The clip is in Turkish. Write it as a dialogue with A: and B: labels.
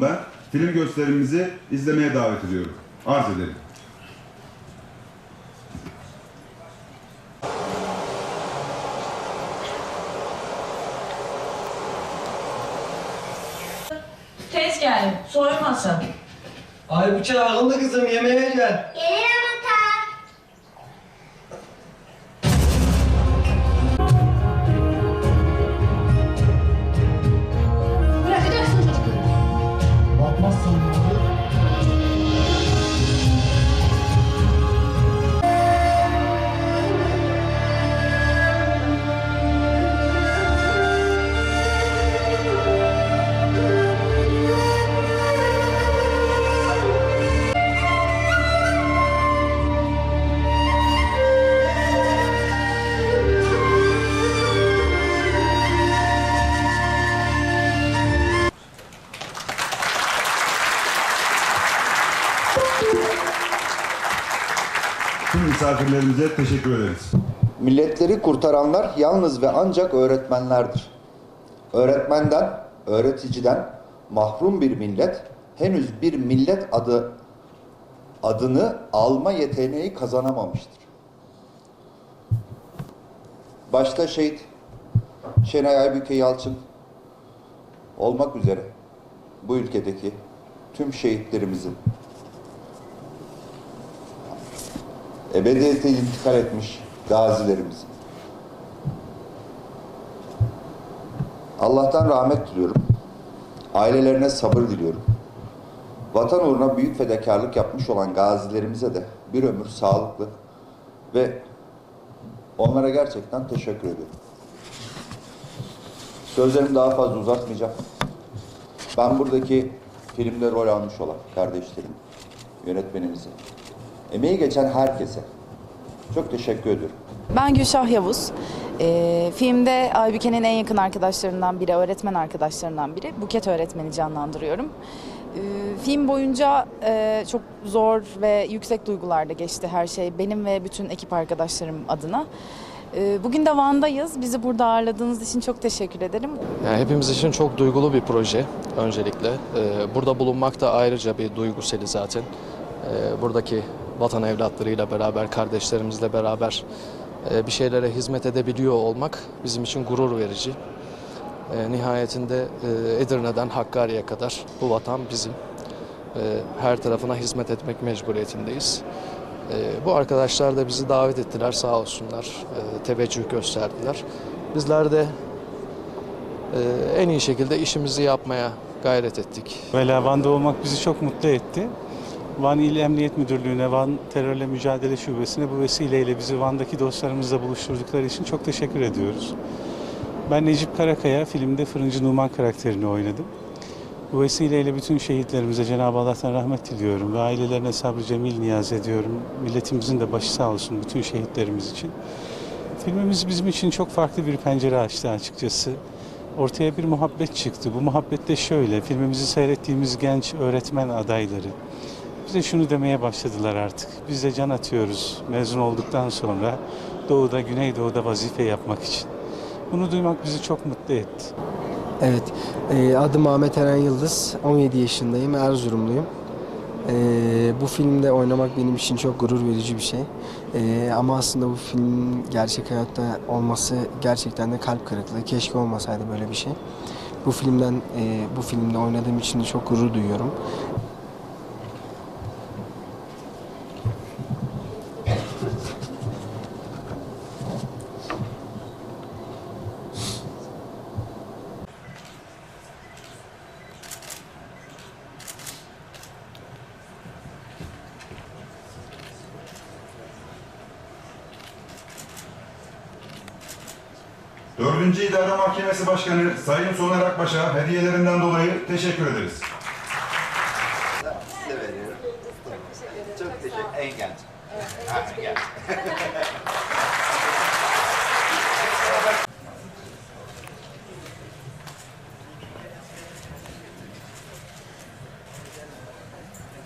A: ben. Film gösterimizi izlemeye davet ediyorum. Arz ederim.
B: Tez geldim. Soymasın.
C: Ay bu akıllı kızım yemeğe gel.
D: Gelirim
A: Tüm misafirlerimize teşekkür ederiz.
E: Milletleri kurtaranlar yalnız ve ancak öğretmenlerdir. Öğretmenden, öğreticiden mahrum bir millet henüz bir millet adı adını alma yeteneği kazanamamıştır. Başta şehit Şenay Aybüke Yalçın olmak üzere bu ülkedeki tüm şehitlerimizin ebediyete intikal etmiş gazilerimizin. Allah'tan rahmet diliyorum. Ailelerine sabır diliyorum. Vatan uğruna büyük fedakarlık yapmış olan gazilerimize de bir ömür sağlıklı ve onlara gerçekten teşekkür ediyorum. Sözlerimi daha fazla uzatmayacağım. Ben buradaki filmde rol almış olan kardeşlerim, yönetmenimize, emeği geçen herkese çok teşekkür ediyorum.
F: Ben Gülşah Yavuz. Ee, filmde Aybüke'nin en yakın arkadaşlarından biri, öğretmen arkadaşlarından biri. Buket öğretmeni canlandırıyorum. Ee, film boyunca e, çok zor ve yüksek duygularda geçti her şey. Benim ve bütün ekip arkadaşlarım adına. Ee, bugün de Van'dayız. Bizi burada ağırladığınız için çok teşekkür ederim.
G: Yani hepimiz için çok duygulu bir proje öncelikle. Ee, Burada bulunmak da ayrıca bir duyguseli zaten. Ee, Buradaki vatan evlatlarıyla beraber, kardeşlerimizle beraber e, bir şeylere hizmet edebiliyor olmak bizim için gurur verici. Ee, Nihayetinde e, Edirne'den Hakkari'ye kadar bu vatan bizim. Her tarafına hizmet etmek mecburiyetindeyiz. Bu arkadaşlar da bizi davet ettiler sağ olsunlar. Teveccüh gösterdiler. Bizler de en iyi şekilde işimizi yapmaya gayret ettik.
H: Vela Van'da olmak bizi çok mutlu etti. Van İl Emniyet Müdürlüğü'ne, Van Terörle Mücadele Şubesi'ne bu vesileyle bizi Van'daki dostlarımızla buluşturdukları için çok teşekkür ediyoruz. Ben Necip Karakaya, filmde Fırıncı Numan karakterini oynadım. Bu vesileyle bütün şehitlerimize Cenab-ı Allah'tan rahmet diliyorum ve ailelerine sabrı cemil niyaz ediyorum. Milletimizin de başı sağ olsun bütün şehitlerimiz için. Filmimiz bizim için çok farklı bir pencere açtı açıkçası. Ortaya bir muhabbet çıktı. Bu muhabbet de şöyle, filmimizi seyrettiğimiz genç öğretmen adayları bize şunu demeye başladılar artık. Biz de can atıyoruz mezun olduktan sonra Doğu'da, Güneydoğu'da vazife yapmak için. Bunu duymak bizi çok mutlu etti.
I: Evet, e, adım Ahmet Eren Yıldız, 17 yaşındayım, Erzurumluyum. E, bu filmde oynamak benim için çok gurur verici bir şey. E, ama aslında bu film gerçek hayatta olması gerçekten de kalp kırıklığı. Keşke olmasaydı böyle bir şey. Bu filmden, bu filmde oynadığım için de çok gurur duyuyorum.
A: Dördüncü İdare Mahkemesi Başkanı Sayın Soner Akbaş'a hediyelerinden dolayı teşekkür ederiz.